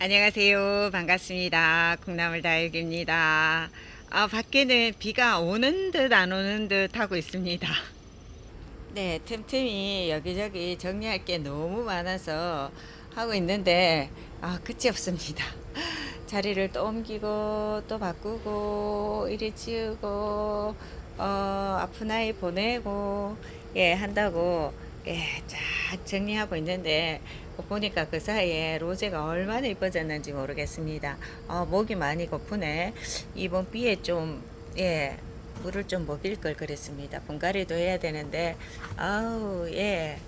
안녕하세요. 반갑습니다. 콩나물 다육입니다. 아, 밖에는 비가 오는 듯 안 오는 듯 하고 있습니다. 네, 틈틈이 여기저기 정리할 게 너무 많아서 하고 있는데, 아, 끝이 없습니다. 자리를 또 옮기고, 또 바꾸고, 이리 치우고, 어, 아픈 아이 보내고, 예, 한다고, 예, 쫙 정리하고 있는데, 보니까 그 사이에 로제가 얼마나 이뻐졌는지 모르겠습니다. 어, 목이 많이 고프네. 이번 비에 좀, 예, 물을 좀 먹일 걸 그랬습니다. 분갈이도 해야 되는데, 아우, 예.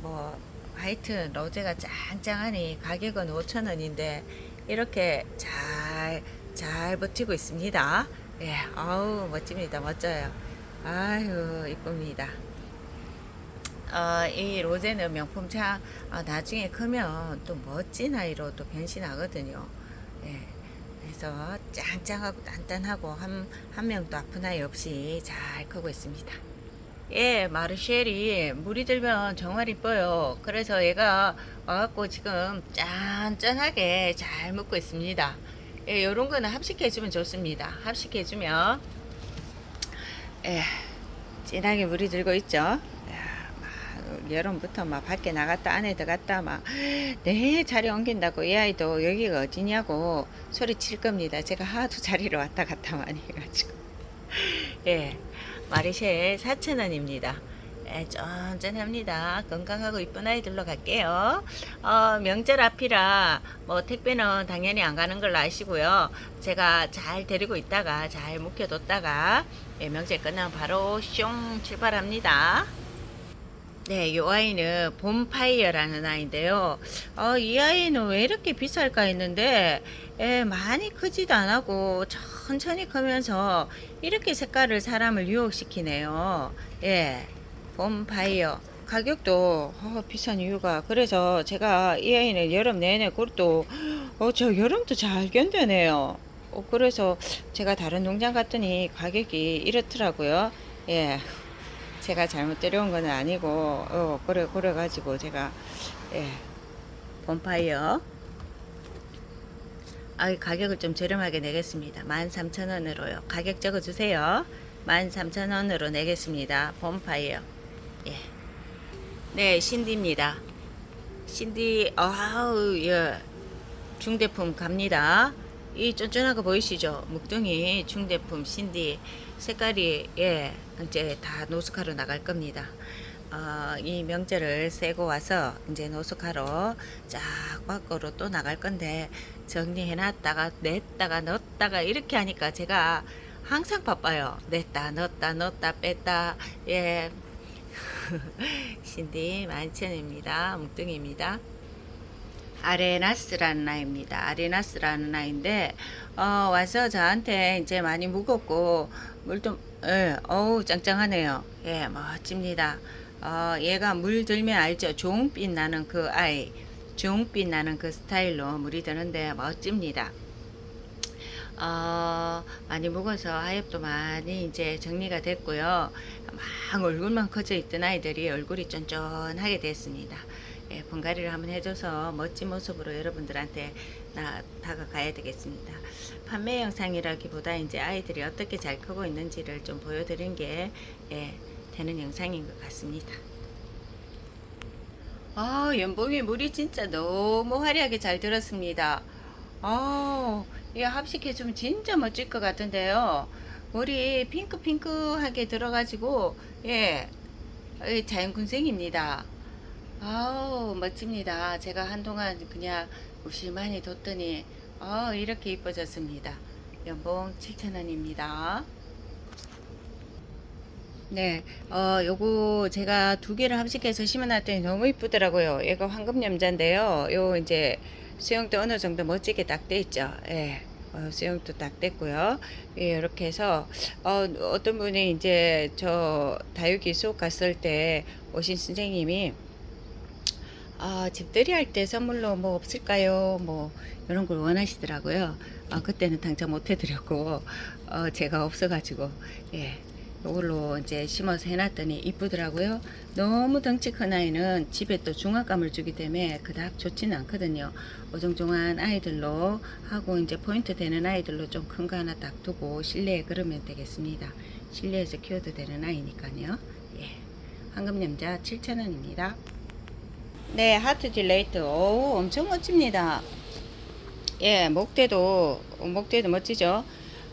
뭐, 하여튼 로제가 짱짱하니 가격은 5,000원인데, 이렇게 잘, 잘 버티고 있습니다. 예, 아우, 멋집니다. 멋져요. 아유, 이쁩니다. 어, 이 로제는 명품차 어, 나중에 크면 또 멋진 아이로 또 변신하거든요. 예. 그래서 짱짱하고 단단하고 한, 한 명도 아픈 아이 없이 잘 크고 있습니다. 예, 마르쉘이 물이 들면 정말 이뻐요. 그래서 얘가 와갖고 지금 짠짠하게 잘 먹고 있습니다. 예, 요런 거는 합식해주면 좋습니다. 합식해주면, 예, 진하게 물이 들고 있죠. 야, 막 여름부터 막 밖에 나갔다 안에 들어갔다 막 내 자리 옮긴다고 이 아이도 여기가 어디냐고 소리칠 겁니다. 제가 하도 자리를 왔다 갔다 많이 해가지고 예 마리쉐 4,000원입니다. 예, 쫀쫀합니다. 건강하고 이쁜 아이들로 갈게요. 어, 명절 앞이라 뭐 택배는 당연히 안 가는 걸로 아시고요. 제가 잘 데리고 있다가 잘 묵혀뒀다가 예, 명절 끝나면 바로 슝 출발합니다. 네, 이 아이는 봄파이어라는 아이인데요. 어, 이 아이는 왜 이렇게 비쌀까 했는데, 예, 많이 크지도 않고 천천히 크면서 이렇게 색깔을 사람을 유혹시키네요. 예, 봄파이어. 가격도 어, 비싼 이유가 그래서 제가 이 아이는 여름 내내 그것도 어, 저 여름도 잘 견뎌내요. 어, 그래서 제가 다른 농장 갔더니 가격이 이렇더라고요. 예. 제가 잘못 데려온 건 아니고 어 그래 그래 가지고 제가 예. 본파이어. 아 가격을 좀 저렴하게 내겠습니다. 13,000원으로요. 가격 적어 주세요. 13,000원으로 내겠습니다. 본파이어. 예 네 신디입니다. 신디 아우 예. 중대품 갑니다 이 쫀쫀한 거 보이시죠? 묵둥이 중대품 신디 색깔이 예 이제 다 노숙하러 나갈 겁니다. 어, 이 명절을 세고 와서 이제 노숙하러 쫙 밖으로 또 나갈 건데 정리해놨다가 냈다가 넣었다가 이렇게 하니까 제가 항상 바빠요. 냈다 넣었다 넣었다 뺐다 예 신디 만천입니다. 묵둥이입니다. 아레나스라는 아이입니다. 아레나스라는 아이인데 어, 와서 저한테 이제 많이 무겁고 물도 예, 어우 짱짱하네요. 예, 멋집니다. 어, 얘가 물 들면 알죠? 종빛 나는 그 아이, 종빛 나는 그 스타일로 물이 드는데 멋집니다. 어, 많이 먹어서 하엽도 많이 이제 정리가 됐고요. 막 얼굴만 커져 있던 아이들이 얼굴이 쫀쫀하게 됐습니다. 예, 분갈이를 한번 해줘서 멋진 모습으로 여러분들한테 나, 다가가야 되겠습니다. 판매 영상이라기보다 이제 아이들이 어떻게 잘 크고 있는지를 좀 보여드린 게 예, 되는 영상인 것 같습니다. 아, 연봉이 물이 진짜 너무 화려하게 잘 들었습니다. 아, 이 합식해 주면 진짜 멋질 것 같은데요. 물이 핑크핑크하게 들어가지고, 예, 이 자연군생입니다. 아우, 멋집니다. 제가 한동안 그냥 무심하니 뒀더니, 아 이렇게 이뻐졌습니다. 연봉 7,000원입니다. 네, 어, 요거 제가 두 개를 합식해서 심어놨더니 너무 이쁘더라고요. 얘가 황금 염자인데요. 요 이제 수영도 어느 정도 멋지게 딱 돼 있죠. 예. 어, 수영도 딱 됐고요. 예, 이렇게 해서 어, 어떤 분이 이제 저 다육이 수업 갔을 때 오신 선생님이 아, 집들이 할 때 선물로 뭐 없을까요? 뭐 이런 걸 원하시더라고요. 아, 그때는 당장 못 해드렸고 어, 제가 없어가지고 예 이걸로 이제 심어서 해놨더니 이쁘더라고요. 너무 덩치 큰 아이는 집에 또 중압감을 주기 때문에 그닥 좋지는 않거든요. 어정쩡한 아이들로 하고 이제 포인트 되는 아이들로 좀 큰 거 하나 딱 두고 실내에 걸으면 되겠습니다. 실내에서 키워도 되는 아이니까요. 예. 황금염자 7,000원입니다. 네, 하트 딜레이트. 오, 엄청 멋집니다. 예, 목대도, 목대도 멋지죠?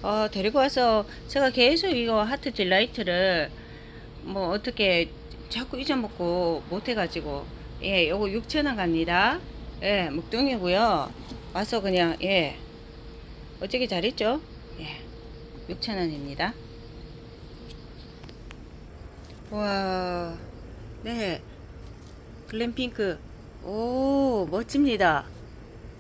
어, 데리고 와서 제가 계속 이거 하트 딜라이트를 뭐 어떻게 자꾸 잊어먹고 못해가지고, 예, 요거 6,000원 갑니다. 예, 묵둥이고요 와서 그냥, 예, 어쩌기 잘했죠? 예, 6,000원입니다. 와, 네. 글램핑크. 오, 멋집니다.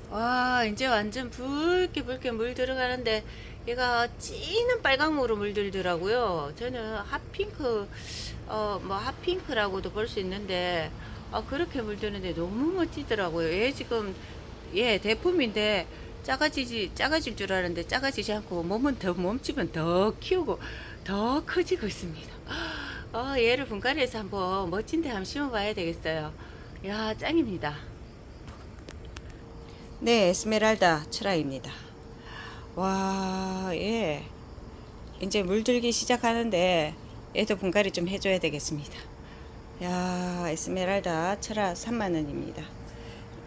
와, 이제 완전 붉게 붉게 물 들어가는데, 얘가 진한 빨강으로 물들더라고요. 저는 핫핑크, 어, 뭐, 핫핑크라고도 볼 수 있는데, 아, 그렇게 물드는데 너무 멋지더라고요. 얘 지금, 얘 대품인데, 작아지지, 작아질 줄 알았는데, 작아지지 않고, 몸은 더 몸집은 더 키우고, 더 커지고 있습니다. 어, 얘를 분갈이해서 한번 멋진데 한번 심어봐야 되겠어요. 야, 짱입니다. 네, 에스메랄다 철아입니다. 와, 예. 이제 물들기 시작하는데 얘도 분갈이 좀 해줘야 되겠습니다. 야, 에스메랄다 철아 3만원입니다.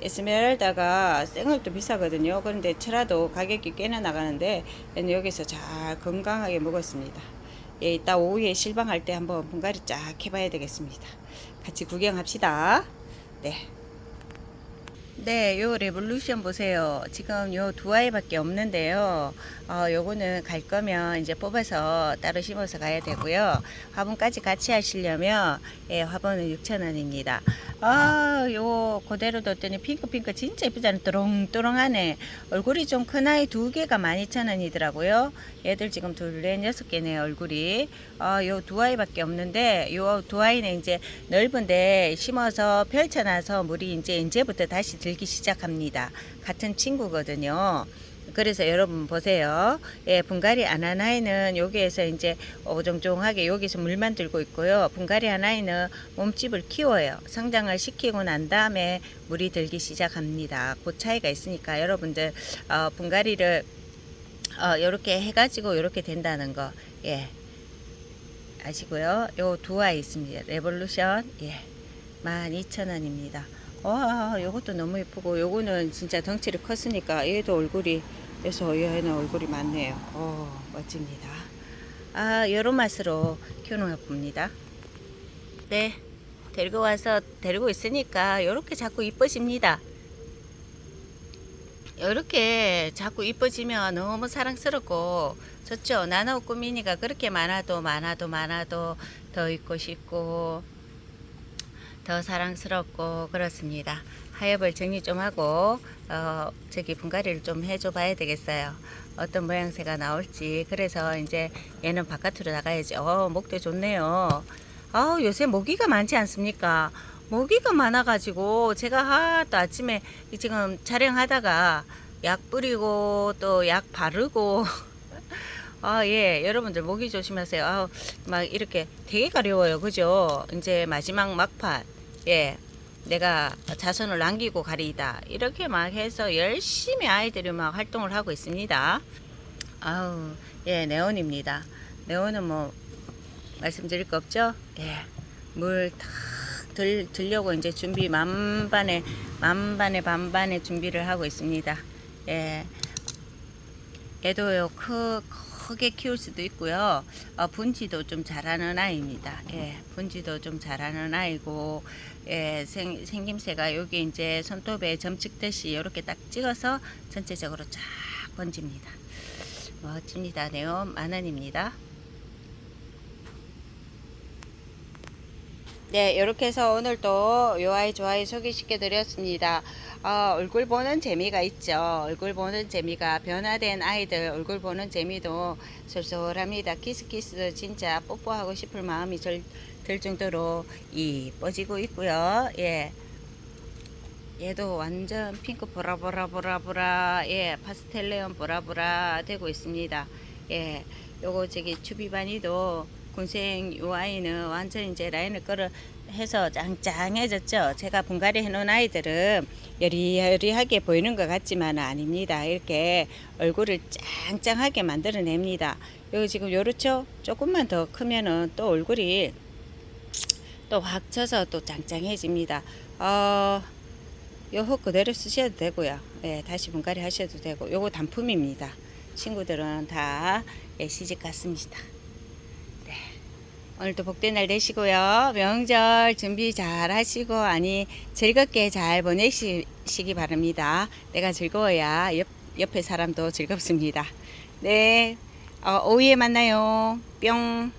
에스메랄다가 생얼도 비싸거든요. 그런데 철아도 가격이 꽤나 나가는데 얘는 여기서 잘 건강하게 먹었습니다. 예, 이따 오후에 실방할 때 한번 분갈이 쫙 해봐야 되겠습니다. 같이 구경합시다. 네. 네, 요 레볼루션 보세요. 지금 요 두 아이밖에 없는데요. 어, 요거는 갈 거면 이제 뽑아서 따로 심어서 가야 되고요. 화분까지 같이 하시려면 예, 화분은 6,000원입니다. 아, 요 그대로 뒀더니 핑크핑크 진짜 예쁘잖아요. 또롱또롱하네. 얼굴이 좀 큰 아이 두 개가 12,000원이더라고요. 얘들 지금 둘, 넷, 여섯 개네요, 얼굴이. 아, 요두 아이밖에 없는데 요 두 아이는 이제 넓은데 심어서 펼쳐놔서 물이 이제 이제부터 다시 들기 시작합니다. 같은 친구거든요. 그래서 여러분 보세요. 예, 분갈이 안 한 아이는 여기에서 이제 어정쩡하게 여기서 물만 들고 있고요. 분갈이 한 아이는 몸집을 키워요. 성장을 시키고 난 다음에 물이 들기 시작합니다. 그 차이가 있으니까 여러분들 어, 분갈이를 어, 이렇게 해가지고 이렇게 된다는 거, 예, 아시고요. 요 두 아이 있습니다. 레볼루션, 예, 12,000원입니다. 와, 요것도 너무 예쁘고, 요거는 진짜 덩치를 컸으니까 얘도 얼굴이, 그래서 얘는 얼굴이 많네요. 오, 멋집니다. 아, 요런 맛으로 키우는 봅니다. 네, 데리고 와서 데리고 있으니까 요렇게 자꾸 이뻐집니다. 이렇게 자꾸 이뻐지면 너무 사랑스럽고 좋죠. 나노 꾸미니가 그렇게 많아도 많아도 많아도 더 있고 싶고 더 사랑스럽고 그렇습니다. 하엽을 정리 좀 하고 어 저기 분갈이를 좀 해줘 봐야 되겠어요. 어떤 모양새가 나올지 그래서 이제 얘는 바깥으로 나가야지. 어 목대 좋네요. 아 요새 모기가 많지 않습니까? 모기가 많아가지고 제가 하도 아침에 지금 촬영하다가 약 뿌리고 또 약 바르고 아, 예, 여러분들 모기 조심하세요. 아, 막 이렇게 되게 가려워요. 그죠? 이제 마지막 막판. 예. 내가 자손을 남기고 가리이다. 이렇게 막 해서 열심히 아이들이 막 활동을 하고 있습니다. 아우, 예, 네온입니다. 네온은 뭐, 말씀드릴 거 없죠? 예. 물탁 들, 들려고 이제 준비 만반에, 만반에 반반에 준비를 하고 있습니다. 예. 얘도요, 크, 크 게 키울 수도 있고요. 어, 분지도 좀 잘하는 아이입니다. 예, 분지도 좀 잘하는 아이고, 예, 생, 생김새가 여기 이제 손톱에 점 찍듯이 이렇게 딱 찍어서 전체적으로 쫙 번집니다. 멋집니다. 네온 만원입니다. 네, 이렇게 해서 오늘도 요 아이 저 아이 소개시켜 드렸습니다. 어, 얼굴 보는 재미가 있죠. 얼굴 보는 재미가 변화된 아이들 얼굴 보는 재미도 쏠쏠합니다. 키스키스 진짜 뽀뽀하고 싶을 마음이 들, 들 정도로 이뻐지고 있고요. 예. 얘도 완전 핑크 보라보라보라보라 예 파스텔레온 보라보라 되고 있습니다 예 요거 저기 주비바니도 군생 요 아이는 완전 이제 라인을 끌어 해서 짱짱해졌죠. 제가 분갈이 해놓은 아이들은 여리여리하게 보이는 것 같지만 아닙니다. 이렇게 얼굴을 짱짱하게 만들어냅니다. 여기 지금 요렇죠? 조금만 더 크면은 또 얼굴이 또확 져서 또 짱짱해집니다. 어, 요거 그대로 쓰셔도 되고요. 예, 다시 분갈이 하셔도 되고 요거 단품입니다. 친구들은 다 예, 시집 갔습니다. 네. 오늘도 복된 날 되시고요. 명절 준비 잘 하시고 아니 즐겁게 잘 보내시기 바랍니다. 내가 즐거워야 옆, 옆에 사람도 즐겁습니다. 네. 어, 오후에 만나요. 뿅.